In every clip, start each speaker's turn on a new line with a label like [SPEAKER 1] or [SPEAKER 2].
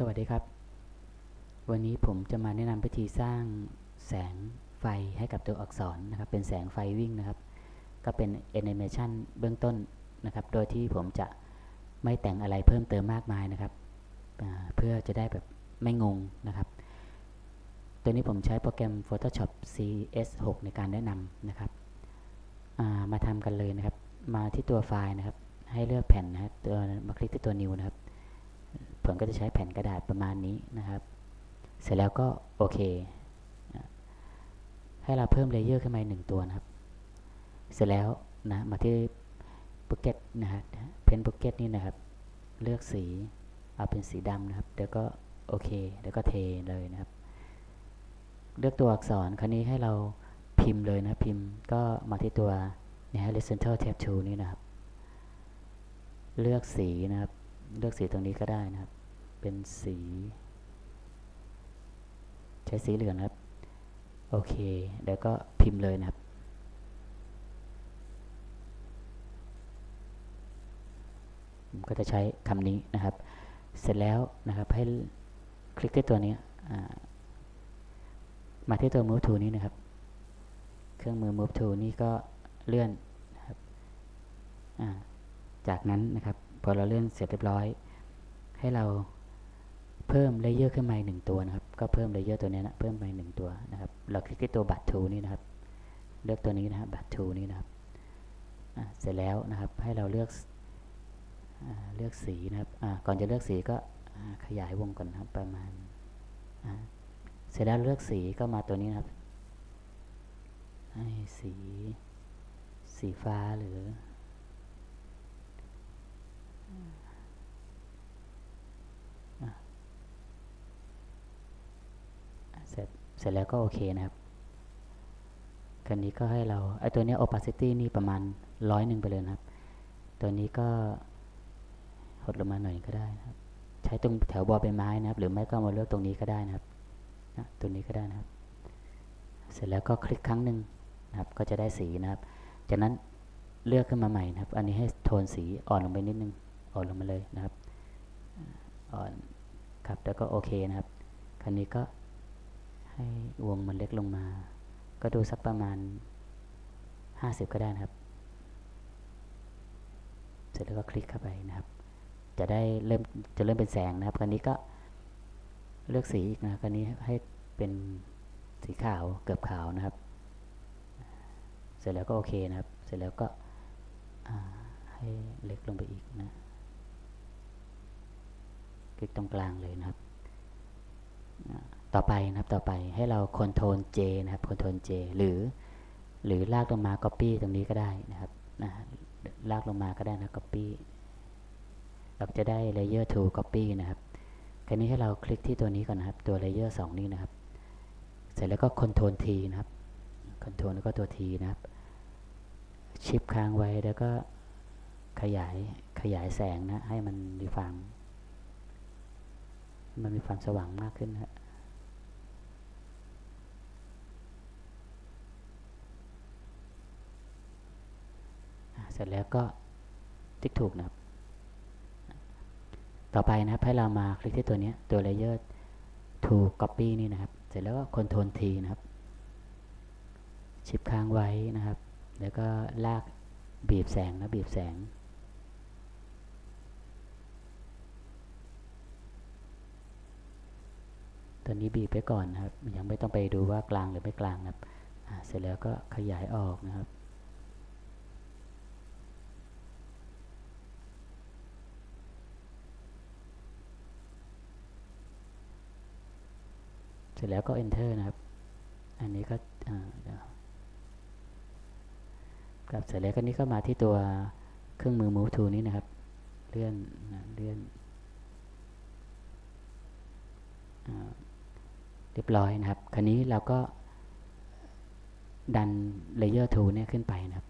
[SPEAKER 1] สวัสดีครับ วันนี้ผมจะมาแนะนำวิธีสร้างแสงไฟให้กับตัวอักษรนะครับ เป็นแสงไฟวิ่งนะครับ ก็เป็นแอนิเมชันเบื้องต้นนะครับ โดยที่ผมจะไม่แต่งอะไรเพิ่มเติมมากมายนะครับ เพื่อจะได้แบบไม่งงนะครับ ตัวนี้ผมใช้โปรแกรม Photoshop CS6 ในการแนะนำนะครับ มาทำกันเลยนะครับ มาที่ตัวไฟล์นะครับ ให้เลือกแผ่นนะครับตัวมาคลิกที่ตัว New นะครับ ผมก็จะใช้แผ่นกระดาษประมาณนี้นะครับ เสร็จแล้วก็โอเค ให้เราเพิ่มเลเยอร์ขึ้นมาอีกหนึ่งตัวนะครับ เสร็จแล้วนะมาที่บุกเก็ตนะฮะเพนบุกเก็ตนี่นะครับ เลือกสีเอาเป็นสีดำนะครับเดี๋ยวก็โอเคเดี๋ยวก็เทเลยนะครับ เลือกตัวอักษรคราวนี้ให้เราพิมพ์เลยนะ พิมพ์ก็มาที่ตัวนี่ย horizontal tab tool นี่นะครับ เลือกสีนะครับ เลือกสีตรงนี้ก็ได้นะครับ เป็นสี ใช้สีเหลืองนะครับ โอเค เดี๋ยวก็พิมพ์เลยนะครับผมก็จะใช้คำนี้นะครับ เสร็จแล้วนะครับให้คลิกที่ตัวนี้มาที่ตัว move tool นี้นะครับ เครื่องมือ move tool นี่ก็เลื่อนนะครับจากนั้นนะครับ พอเราเลื่อนเสร็จเรียบร้อย ให้เรา เพิ่มเลเยอร์ขึ้นมาอีกหนึ่งตัวนะครับ ก็เพิ่มเลเยอร์ตัวนี้นะ เพิ่มไปหนึ่งตัวนะครับ เราคลิกที่ตัวบัตรทูนี่นะครับ เลือกตัวนี้นะครับบัตรทูนี้นะครับ เสร็จแล้วนะครับ ให้เราเลือกอเลือกสีนะครับ ก่อนจะเลือกสีก็ขยายวงก่อนนะครับประมาณ เสร็จแล้วเลือกสีก็มาตัวนี้นะครับให้สี สีฟ้าหรือ เสร็จแล้วก็โอเคนะครับคันนี้ก็ให้เราไอตัวนี้ opacity นี่ประมาณร้อยหนึ่งไปเลยนะครับ ตัวนี้ก็หดลงมาหน่อยก็ได้นะครับ ใช้ตรงแถวบอใบไม้นะครับ หรือไม่ก็มาเลือกตรงนี้ก็ได้นะครับนะตัวนี้ก็ได้นะครับ เสร็จแล้วก็คลิกครั้งหนึ่งนะครับ ก็จะได้สีนะครับ จากนั้นเลือกขึ้นมาใหม่นะครับ อันนี้ให้โทนสีอ่อนลงไปนิดนึง อ่อนลงมาเลยนะครับ อ่อนครับ แล้วก็โอเคนะครับคราวนี้ก็ ให้วงมันเล็กลงมา ก็ดูสักประมาณ 50 ก็ได้นะครับ เสร็จแล้วก็คลิกเข้าไปนะครับ จะได้เริ่มจะเริ่มเป็นแสงนะครับคราวนี้ก็เลือกสีอีกนะคราวนี้ให้เป็นสีขาวเกือบขาวนะครับ เสร็จแล้วก็โอเคนะครับ เสร็จแล้วก็ให้เล็กลงไปอีกนะ คลิกตรงกลางเลยนะครับ ต่อไปนะครับต่อไปให้เรา Ctrl J นะครับ Ctrl J หรือ หรือลากลงมา Copy ตรงนี้ก็ได้นะครับนะลากลงมาก็ได้นะ Copy เราจะได้ Layer to Copy นะครับคราวนี้ให้เราคลิกที่ตัวนี้ก่อนนะครับ ตัว Layer 2 นี้นะครับ เสร็จแล้วก็ Ctrl T นะครับ Ctrl แล้วก็ตัว T นะครับ ชิปค้างไว้แล้วก็ขยายขยายแสงนะ ให้มันมีความ มันมีความสว่างมากขึ้นนะ สร็จแล้วก็ติ๊กถูกนะครับ ต่อไปนะครับให้เรามาคลิกที่ตัวนี้ตัว layer to copy นี่นะครับ เสร็จแล้วก็ control T นะครับ ชิปค้างไว้นะครับ แล้วก็ลากบีบแสงนะบีบแสงตัวนี้บีบไปก่อนนะครับ ยังไม่ต้องไปดูว่ากลางหรือไม่กลางนะครับเสร็จแล้วก็ขยายออกนะครับ เสร็จแล้วก็ enter นะครับ อันนี้ก็เดี๋ยวครับเสร็จแล้วก็นี้ก็มาที่ตัวเครื่องมือ move tool นี้นะครับ เลื่อนนะเลื่อนเรียบร้อยนะครับ คราวนี้เราก็ดัน layer tool เนี่ยขึ้นไปนะครับ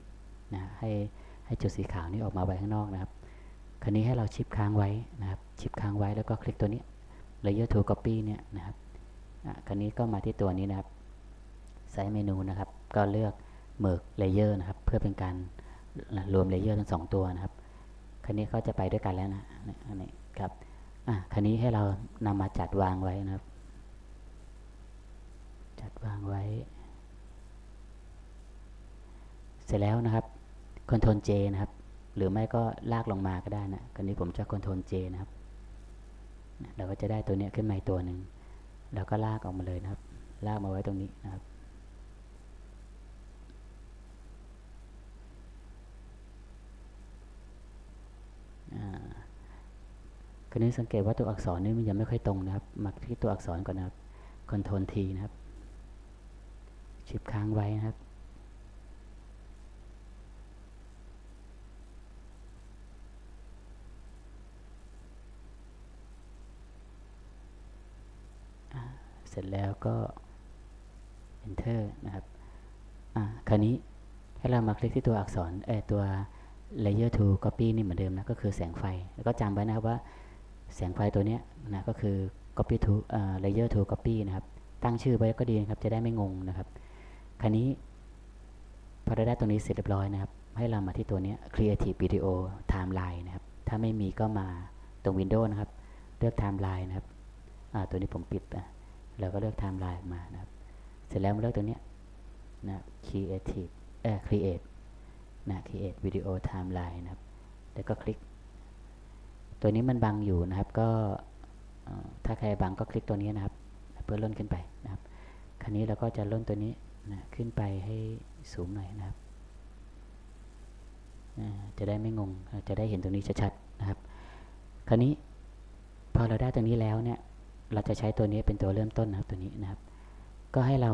[SPEAKER 1] นะให้ให้จุดสีขาวนี้ออกมาไว้ข้างนอกนะครับ คราวนี้ให้เราชิปค้างไว้นะครับ ชิปค้างไว้แล้วก็คลิกตัวนี้ layer tool copy เนี่ยนะครับ คราวนี้ก็มาที่ตัวนี้นะครับไซส์เมนูนะครับ ก็เลือก merge layer นะครับ เพื่อเป็นการรวมเลเยอร์ทั้งสองตัวนะครับ คราวนี้เขาจะไปด้วยกันแล้วนะอันนี้ครับอะคันนี้ให้เรานำมาจัดวางไว้นะครับ จัดวางไว้ เสร็จแล้วนะครับ Ctrl J นะครับ หรือไม่ก็ลากลงมาก็ได้นะคันนี้ผมจะ Ctrl J นะครับ เราก็จะได้ตัวเนี้ยขึ้นมาอีกตัวหนึ่ง แล้วก็ลากออกมาเลยนะครับ ลากมาไว้ตรงนี้นะครับ คือนี้สังเกตว่าตัวอักษรนี่มันยังไม่ค่อยตรงนะครับมาที่ตัวอักษรก่อนนะครับ Ctrl T นะครับชิปค้างไว้นะครับ เสร็จแล้วก็ Enter นะครับอ่าคราวนี้ให้เรามาคลิกที่ตัวอักษรเออตัว layer to copy นี่เหมือนเดิมนะก็คือแสงไฟ แล้วก็จำไว้นะครับว่าแสงไฟตัวนี้นะก็คือ copy to เอ่อ layer to copy นะครับ ตั้งชื่อไว้ก็ดีนะครับจะได้ไม่งงนะครับคราวนี้พอเราได้ตรงนี้เสร็จเรียบร้อยนะครับ ให้เรามาที่ตัวนี้ creative video timeline นะครับ ถ้าไม่มีก็มาตรง Windows นะครับ เลือก timeline นะครับตัวนี้ผมปิดนะ เราก็เลือก timeline ออกมานะครับ เสร็จแล้วมาเลือกตัวเนี้ยนะ creative เอ่อ create นะ create video timeline นะครับ แล้วก็คลิก ตัวนี้มันบังอยู่นะครับ ก็ถ้าใครบังก็คลิกตัวนี้นะครับ เพื่อล่นขึ้นไปนะครับ คราวนี้เราก็จะล่นตัวนี้นะขึ้นไปให้สูงหน่อยนะครับ จะได้ไม่งง จะได้เห็นตรงนี้ชัดๆนะครับ คราวนี้พอเราได้ตัวนี้แล้วเนี่ย เราจะใช้ตัวนี้เป็นตัวเริ่มต้นนะครับตัวนี้นะครับ ก็ให้เรา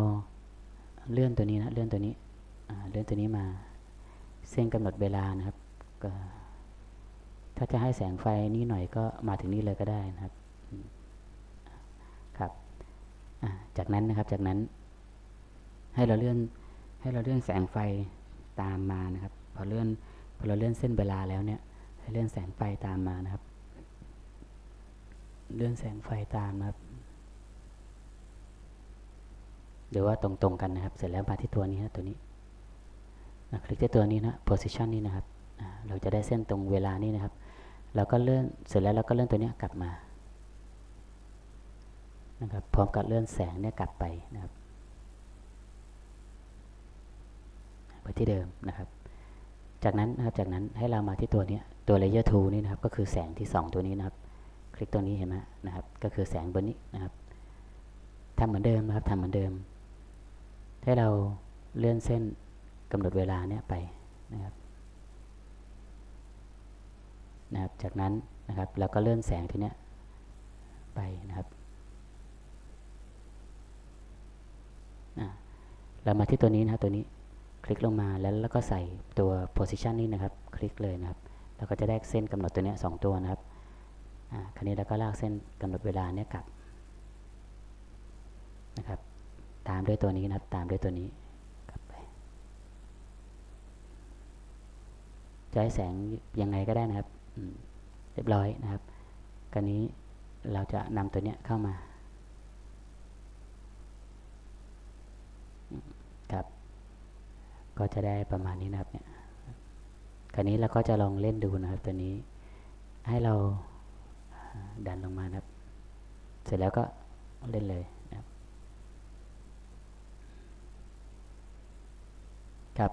[SPEAKER 1] เลื่อนตัวนี้นะเลื่อนตัวนี้เลื่อนตัวนี้มา เส้นกำหนดเวลานะครับก็ถ้าจะให้แสงไฟนี่หน่อยก็มาถึงนี่เลยก็ได้นะครับครับจากนั้นนะครับจากนั้น ให้เราเลื่อนให้เราเลื่อนแสงไฟตามมานะครับ พอเลื่อนพอเราเลื่อนเส้นเวลาแล้วเนี่ยให้เลื่อนแสงไฟตามมานะครับ เลื่อนแสงไฟตามนะครับ หรือว่าตรงๆกันนะครับ เสร็จแล้วมาที่ตัวนี้นะตัวนี้นะคลิกที่ตัวนี้นะ position นี่นะครับ เราจะได้เส้นตรงเวลานี้นะครับ เราก็เลื่อนเสร็จแล้วเราก็เลื่อนตัวนี้กลับมา นะครับ พร้อมกับเลื่อนแสงเนี่ยกลับไปนะครับไปที่เดิมนะครับ จากนั้นนะครับจากนั้นให้เรามาที่ตัวนี้ตัว layer 2 นี่นะครับ ก็คือแสงที่ 2 ตัวนี้นะครับ คลิกตัวนี้เห็นไหมนะครับ ก็คือแสงบนนี้นะครับทำเหมือนเดิมนะครับทำเหมือนเดิม ให้เราเลื่อนเส้นกำหนดเวลาเนี่ยไปนะครับนะครับ จากนั้นนะครับเราก็เลื่อนแสงทีเนี้ยไปนะครับอะเรามาที่ตัวนี้นะครับตัวนี้คลิกลงมาแล้วแล้วก็ใส่ตัว position นี้นะครับ คลิกเลยนะครับ เราก็จะได้เส้นกำหนดตัวเนี้ยสองตัวนะครับ คราวนี้เราก็ลากเส้นกำหนดเวลาเนี่ยกลับนะครับ ตามด้วยตัวนี้นะครับ ตามด้วยตัวนี้กลับไปจะให้แสงยังไงก็ได้นะครับอืเรียบร้อยนะครับกราวนี้เราจะนำตัวเนี้ยเข้ามาครับก็จะได้ประมาณนี้นะครับเนี่ยคราวนี้เราก็จะลองเล่นดูนะครับตัวนี้ให้เรา ดันลงมานะครับ เสร็จแล้วก็เล่นเลยนะครับครับ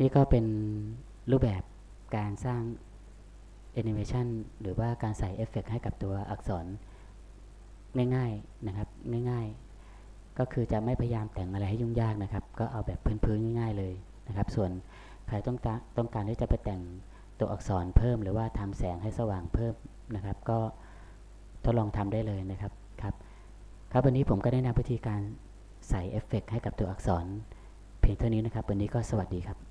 [SPEAKER 1] นี่ก็เป็นรูปแบบการสร้างแอนิเมชันหรือว่าการใส่เอฟเฟกต์ให้กับตัวอักษรง่ายๆนะครับง่ายๆ ก็คือจะไม่พยายามแต่งอะไรให้ยุ่งยากนะครับ ก็เอาแบบพื้นๆง่าย ๆเลยนะครับ ส่วนใครต้องการต้องการที่จะไปแต่ง ตัวอักษรเพิ่มหรือว่าทำแสงให้สว่างเพิ่มนะครับ ก็ทดลองทำได้เลยนะครับครับ ครับวันนี้ผมก็ได้นำวิธีการใส่เอฟเฟกต์ให้กับตัวอักษร เพียงเท่านี้นะครับ วันนี้ก็สวัสดีครับ